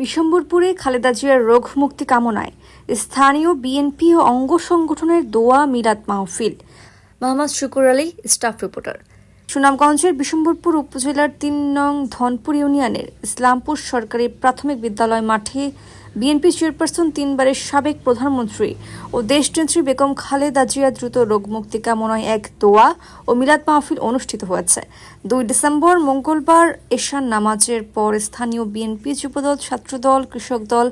বিশম্বরপুরে খালেদা জিয়ার রোগ মুক্তি কামনায় স্থানীয় বিএনপি ও অঙ্গ সংগঠনের দোয়া মিলাদ মাহফিল। Mohammad Shukur Ali staff reporter. সুনামগঞ্জের বিশম্বরপুর উপজেলার তিন নং ধনপুর ইউনিয়নের ইসলামপুর সরকারি প্রাথমিক বিদ্যালয় মাঠে বিএনপি চেয়ারপারসন তিনবারের সাবেক প্রধানমন্ত্রী ও দেশনেত্রী বেগম খালেদা জিয়া দ্রুত রোগ রোগমুক্তি কামনায় এক দোয়া ও মিলাদ মাহফিল অনুষ্ঠিত হয়েছে। দুই ডিসেম্বর মঙ্গলবার এশান নামাজের পর স্থানীয় বিএনপি যুবদল, ছাত্রদল, কৃষক দল,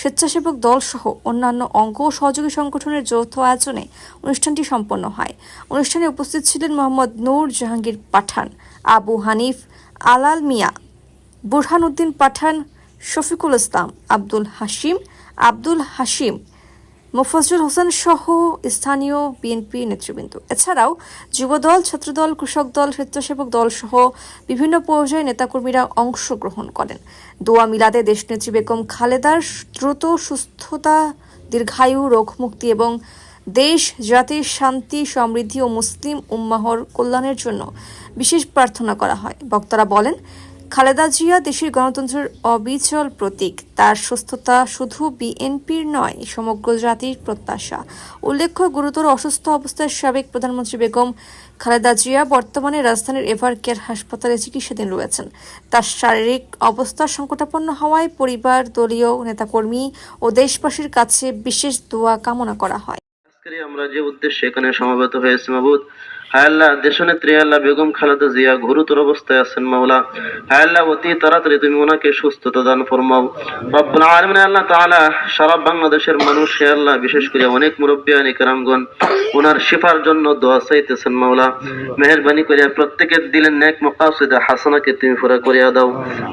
স্বেচ্ছাসেবক দল সহ অন্যান্য অঙ্গ ও সহযোগী সংগঠনের যৌথ আয়োজনে অনুষ্ঠানটি সম্পন্ন হয়। অনুষ্ঠানে উপস্থিত ছিলেন মোহাম্মদ নূর জাহাঙ্গীর পাঠান, আবু হানিফ, আলাল মিয়া, বুরহান উদ্দিন পাঠান শফিকুল ইসলাম, আব্দুল হাসিম আব্দুল হাসিম মোফাজ্জুল হোসেন সহ স্থানীয় বিএনপি নেতৃবৃন্দ। এছাড়াও যুবদল, ছাত্রদল, কৃষক দল, স্বেচ্ছাসেবক দল সহ বিভিন্ন পর্যায়ে নেতাকর্মীরা অংশগ্রহণ করেন। দোয়া মিলাদে দেশনেত্রী বেগম খালেদার দ্রুত সুস্থতা, দীর্ঘায়ু রোগ মুক্তি এবং দেশ জাতির শান্তি, সমৃদ্ধি ও মুসলিম উম্মাহর কল্যাণের জন্য বিশেষ প্রার্থনা করা হয়। বক্তারা বলেন খালেদা জিয়া দেশের গণতন্ত্রের অবিচল প্রতীক। তার সুস্থতা শুধু বিএনপির নয়, সমগ্র জাতির প্রত্যাশা। উল্লেখ্য, গুরুতর অসুস্থ অবস্থায় সাবেক প্রধানমন্ত্রী বেগম খালেদা জিয়া বর্তমানে রাজধানীর এভার কেয়ার হাসপাতালে চিকিৎসাধীন রয়েছেন। তার শারীরিক অবস্থা সংকটাপন্ন হওয়ায় পরিবার, দলীয় নেতাকর্মী ও দেশবাসীর কাছে বিশেষ দোয়া কামনা করা হয়। আমরা যে উদ্দেশ্যে এখানে সমবেত হয়েছি মাবুদ হায় দেশনেত্রী আল্লাহ, বেগম খালেদা জিয়া, গুরুতর অবস্থায় আছেন মাওলা। অতি তাড়াতাড়ি তুমি ওনাকে সুস্থতা দান ফরমাও। আল্লাহ সারা বাংলাদেশের মানুষ হে আল্লাহ, বিশেষ করে অনেক ওনার শিফার জন্য দোয়া চাইতেছেন মাওলা। প্রত্যেকের দিলের নেক হাসানাকে তুমি পুরা করিয়া দাও।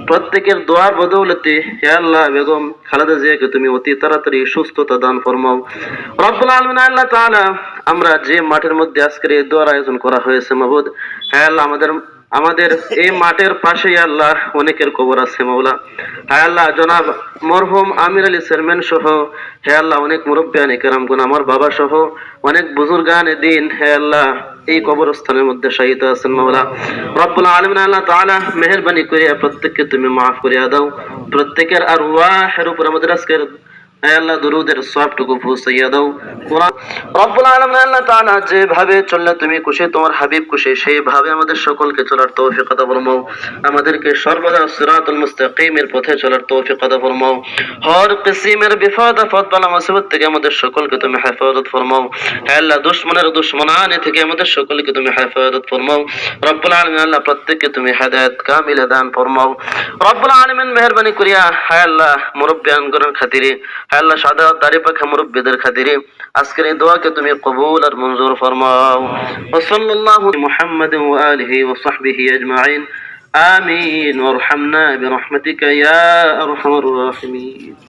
প্রত্যেকের দোয়ার বদৌলতে হে আল্লাহ, বেগম খালেদা জিয়াকে তুমি অতি তাড়াতাড়ি সুস্থতা দান ফরমাও। রব্বুল আলামিন, আল্লাহ তাআলা, আমরা যে মাঠের মধ্যে আজকের এই দোয়ার আয়োজন করা হয়েছে মাবুদ হ্যাঁ আল্লাহ, আমাদের আমাদের এই মাঠের পাশেই আল্লাহ অনেকের কবর আছে, মাওলা। হ্যাঁ আল্লাহ, জনাব মরহুম আমির আলী চেয়ারম্যান সহ, হে আল্লাহ, অনেক মুরব্বিয়ানি কেরামগুন আমার বাবা সহ অনেক বুজুর্গান দিন, হে আল্লাহ, এই কবরস্থানের মধ্যে শাহিত আছেন, মাওলা। রব্বুল আলামিন, আল্লাহ তাআলা মেহেরবানি করিয়া প্রত্যেককে তুমি মাফ করিয়া দাও। প্রত্যেকের আর ওয়াহের উপর আমাদের আজকের আল্লাহ দুরুদের সবটুকু পৌঁছাইয়া দাও। রব্বুল আলামিন আল্লাহ তাআলা যেভাবে চললে তুমি খুশি, তোমার হাবিব খুশি, সেইভাবে আমাদের সকলকে চলার তৌফিক আতা ফরমাও। আমাদেরকে সর্বদা সিরাতুল মুস্তাকিমের পথে চলার তৌফিক আতা ফরমাও। হর কিসিমের বিপদ আপদ বালা মুসিবত থেকে আমাদের সকলকে তুমি হেফাজত ফরমাও। আল্লাহ, দুশমনের দুশমনানি থেকে আমাদের সকলকে তুমি হেফাজত ফরমাও। রব্বুল আলামিন আল্লাহ প্রত্যেককে তুমি হেদায়েত কামিলে দান ফরমাও। রব্বুল আলামিন মেহেরবানি করিয়া, হে আল্লাহ মুরব্বিয়ানগণের খাতিরে আল্লাহ সাদা দাড়ি পাখা মুরব্বীদের খাতিরে আজকের এই দোয়াকে তুমি কবুল আর মঞ্জুর ফরমাও ওসল্লাল্লাহু মুহাম্মাদ ওয়া আলিহি ওয়া সাহবিহি আজমাইন আমিন ওয়ারহামনা বিরহমাতিকা ইয়া আরহামার রাহিমিন